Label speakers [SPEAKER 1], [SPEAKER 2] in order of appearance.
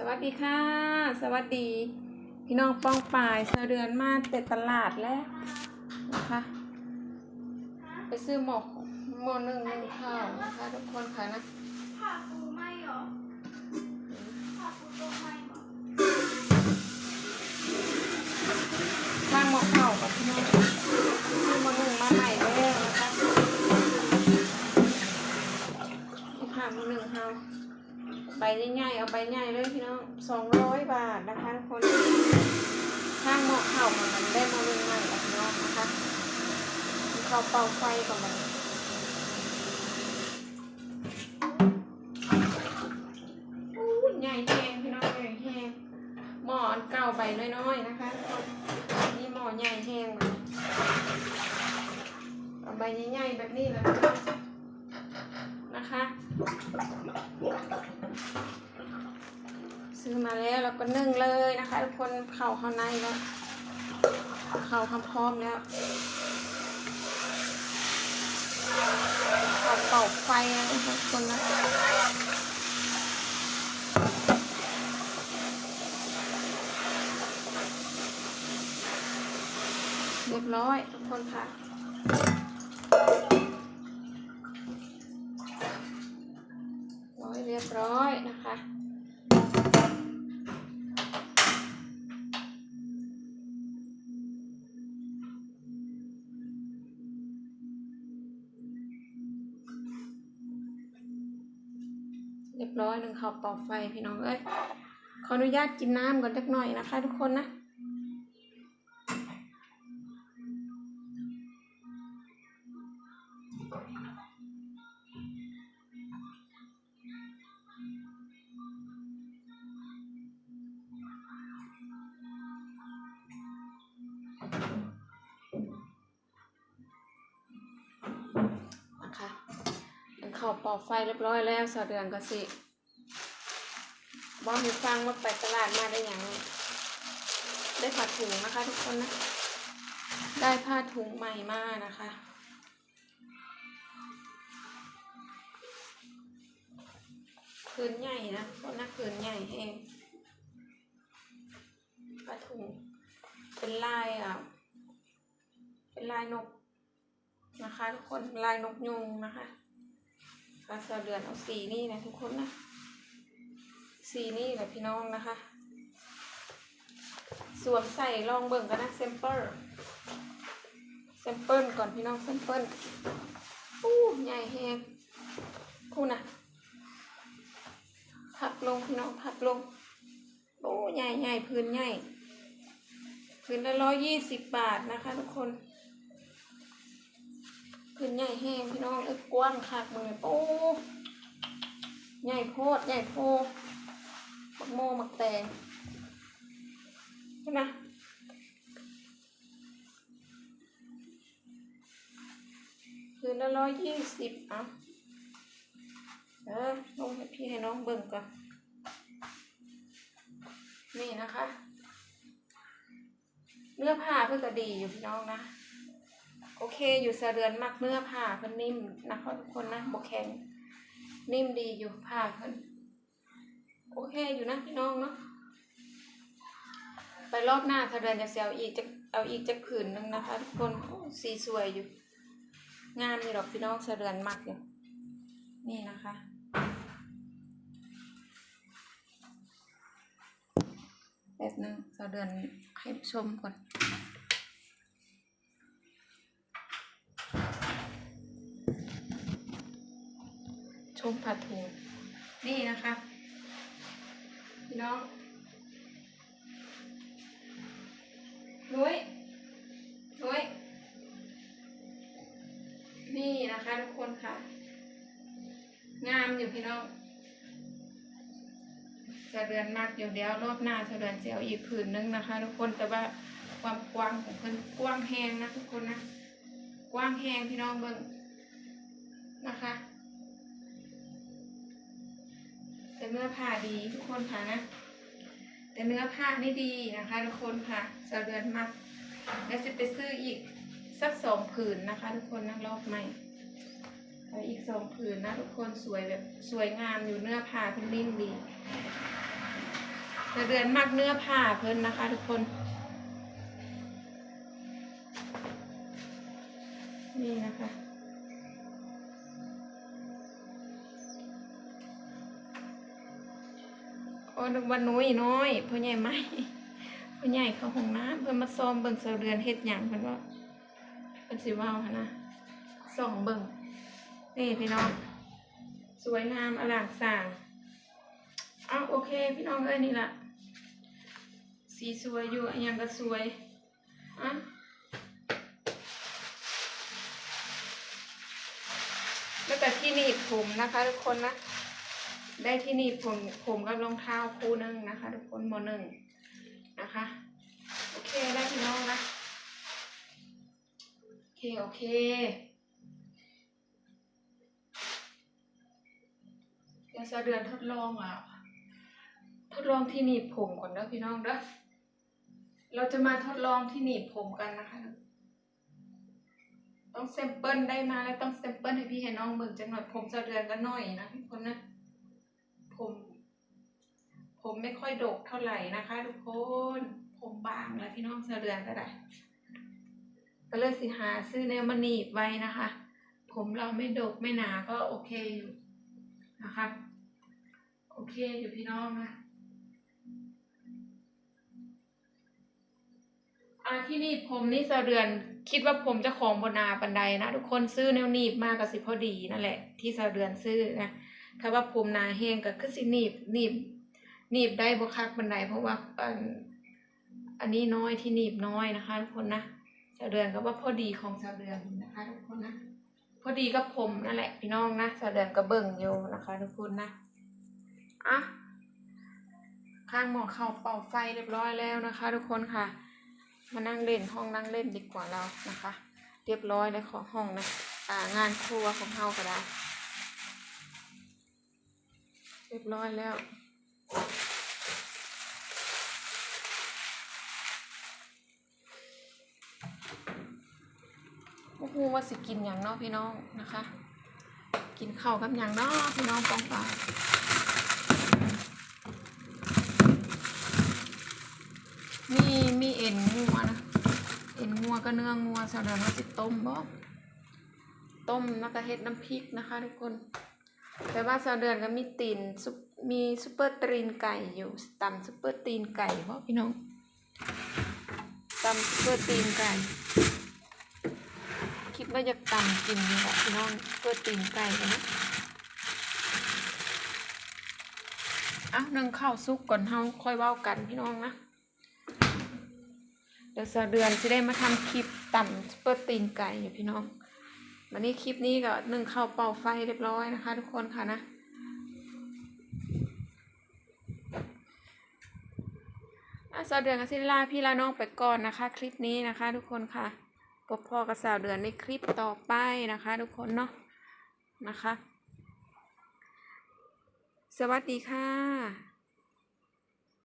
[SPEAKER 1] สวัสดีค่ะ สวัสดี พี่น้องป้องปายเสเดือนมาแต่ตลาดแล้วนะคะ ไปซื้อหมกหมอหนึ่งหนึ่งข้าวนะคะทุกคนค่ะนะ
[SPEAKER 2] ผ่าปูไหมเหรอผ่าปูตัวไหมเหรอ
[SPEAKER 1] ข้างหมกข้าวกับพี่น้องซื้อหมอหนึ่งมาใหม่แล้วนะคะนี่ค่ะหมอหนึ่งข้าวใบใหญ่ๆเอาใบใหญ่เลยพี่น้อง สองร้อยบาทนะคะทุกคนข้างหมกข้าวมันมันได้มอหนึ่งใหม่กับน้องนะคะมีข้าวเป่าไฟกับมันอู้ใหญ่แห้งพี่น้องใหญ่แห้งหม้อนเก่าใบน้อยๆนะคะนี่หม้อใหญ่แห้งเลยเอาใบใหญ่ๆแบบนี้เลยนะคะ ซื้อมาแล้วเราก็นึ่งเลยนะคะทุกคนเข่าข้างในแล้วเข่าพร้อมแล้วเข่าเป่าไฟนะคะทุกคนนะเรียบร้อยทุกคนค่ะ เรียบร้อยหนึ่งขอบต่อไฟพี่น้องเอ้ยขออนุญาตกินน้ำก่อนสักหน่อยนะคะ ทุกคนนะ ข้าวป่าไฟเรียบร้อยแล้วสาวเดือนก็สิบอกให้ฟังว่าไปตลาดมาได้อย่างไรได้ผ้าถุงนะคะทุกคนนะ ได้ผ้าถุงใหม่มานะคะ คืนใหญ่นะคนนะคืนใหญ่เองผ้าถุงเป็นลายอะ เป็นลายนกนะคะ ทุกคนลายนกยุงนะคะ กาสาเดือนเอาสีนี่นะทุกคนนะสีนี่แหละพี่น้องนะคะ สวมใส่ลองเบิ่งกันนะเซมเปิลเซมเปิลก่อนพี่น้องเซมเปิลอู้ใหญ่แฮงคู่นะพับลงพี่น้องพับลงโอ้ใหญ่ใหญ่พื้นใหญ่ พื้นละร้อยยี่สิบบาทนะคะทุกคน พื้นใหญ่แห้งพี่น้องเอ้ยกว้างคักมือโอ้ใหญ่โพดใหญ่โพมักโมมักแตงเห็นไหมคืนละร้อยยี่สิบอะเออลงให้พี่ให้น้องเบิ่งก่อน นี่นะคะ เนื้อผ้าเพื่อก็ดีอยู่พี่น้องนะ โอเค อยู่สะเรือนมักเนื้อผ้าเพิ่นนิ่มนะคะทุกคนนะบกแข็งนิ่มดีอยู่ผ้าเพิ่นโอเคอยู่นะพี่น้องเนาะไปรอบหน้าสะเรือนจะเซลอีกจะเอาอีกจะผืนหนึงนะคะ ทุกคนสีสวยอยู่ งามอยู่ดอกพี่น้องสะเรือนมักอยู่นี่นะคะแบบนึงสะเรือนให้ชมก่อน ชมผัดถุงนี่นะคะพี่น้องนุ้ยนุ้ยนี่นะคะทุกคนค่ะ งามอยู่พี่น้องจะเดือนมากอยู่เดียวรอบหน้าจะเดือนเจียวอีกผืนนึงนะคะ ทุกคนแต่ว่าความกว้างของเพิ่นกว้างแหงนะทุกคนนะ กว้างแหงพี่น้องเบิ่ง นะคะ แต่เนื้อผ้าดีทุกคนค่ะนะ แต่เนื้อผ้านี่ดีนะคะ ทุกคนค่ะสาวเดือนมาก แล้วจะไปซื้ออีกสักสองผืนนะคะ ทุกคนนะรอบใหม่เอาอีกสองผืนนะทุกคนสวยแบบสวยงามอยู่เนื้อผ้าเพิ่นนิ่มดีจะเดือนมากเนื้อผ้าเพิ่นนะคะ ทุกคน นี่นะคะ อ้นึกว่าน้อยน้อยพ่อใหญ่ไหมพ่อใหญ่เขาห้องน้ำเพิ่นมาซ้อมเบิ่งเสาเดือนเฮ็ดหยังเพิ่นว่าเพิ่นสิเว้าหั่นะส่องเบิ่งนี่พี่น้อง สวยงามอลางสางอ้าโอเค พี่น้องเอ้ยนี่ละสีสวยอยู่อันยังก็สวยอะแล้วแต่ที่หนีบผมนะคะทุกคนนะ ได้ที่นีบผมผมกับรองเท้าคู่หนึ่งนะคะ ทุกคนโมหนึ่งนะคะ โอเคได้พี่น้องนะโอเคโอเคเดี๋ยวจะเดือนทดลองอะทดลองที่หนีบผมก่อนเด้อพี่น้องเด้อเราจะมาทดลองที่หนีบผมกันนะคะ ต้องเซมเปิลได้มาแล้วต้องเซมเปิลให้พี่ให้น้องเบิ่งจังหน่อยผมจะเดือนก็น้อยนะทุกคนนะ ผม ผมไม่ค่อยดกเท่าไหร่นะคะ ทุกคน ผมบางแล้วพี่น้องจะเดือนก็ได้ ก็เลยสิหาซื้อแนวมาหนีบไว้นะคะ ผมเราไม่ดกไม่หนาก็โอเคอยู่นะคะ โอเคอยู่พี่น้องนะอาที่นีบผมนี่เสะเดือนคิดว่าผมจะของบนาบันไดนะ ทุกคนซื้อแนวหนีบมากกับสิพอดีนั่นแหละ ที่เสะเดือนซื้อนะ ถ้าว่าผมหนาแห้งก็คือสิหนีบหนีบหนีบได้บ่คักบันไดเพราะว่าอันอันนี้น้อยที่หนีบน้อยนะคะทุกคนนะสะเดือนก็ว่าพอดีของสะเดือนนะคะทุกคนนะพอดีกับผมนั่นแหละพี่น้องนะสะเดือนก็เบิ่งอยู่นะคะทุกคนนะอะข้างหมอเข่าเป่าไฟเรียบร้อยแล้วนะคะ ทุกคนค่ะ มานั่งเล่นห้องนั่งเล่นดีกว่าเรานะคะ เรียบร้อยแล้วของห้องนะอ่างานครัวของเฮาก็ได้ เรียบร้อยแล้ว โอ้โหว่าสิกินอย่างเนาะพี่น้องนะคะ กินข้าวกับอย่างเนาะพี่น้องปองปายมีมีเอ็นงัวนะ เอ็นงัวก็เนื้องัวสำหรับเราสิต้มบ่ต้มแล้วก็เฮ็ดน้ำพริกนะคะทุกคน แต่ว่าสาวเดือนก็มีตีนซุปมีซุปเปอร์ตีนไก่อยู่ตำซุปเปอร์ตีนไก่บ่พี่น้องตำซุปเปอร์ตีนไก่ คิดว่าจะตำกินนี่แหละพี่น้องซุปเปอร์ตีนไก่กันนะอะนึ่งข้าวซุกก่อนเฮาค่อยเว้ากันพี่น้องนะเดี๋ยวสาวเดือนจะได้มาทำคลิปต่ำซุปเปอร์ตีนไก่อยู่พี่น้อง วันนี้คลิปนี้ก็นึ่งข้าวเป่าไฟเรียบร้อยนะคะ ทุกคนค่ะนะอะสาวเดือนกับซิลาพี่ลาน้องไปก่อนนะคะ คลิปนี้นะคะ ทุกคนค่ะพบพ่อกับสาวเดือนในคลิปต่อไปนะคะ ทุกคนเนาะนะคะ สวัสดีค่ะ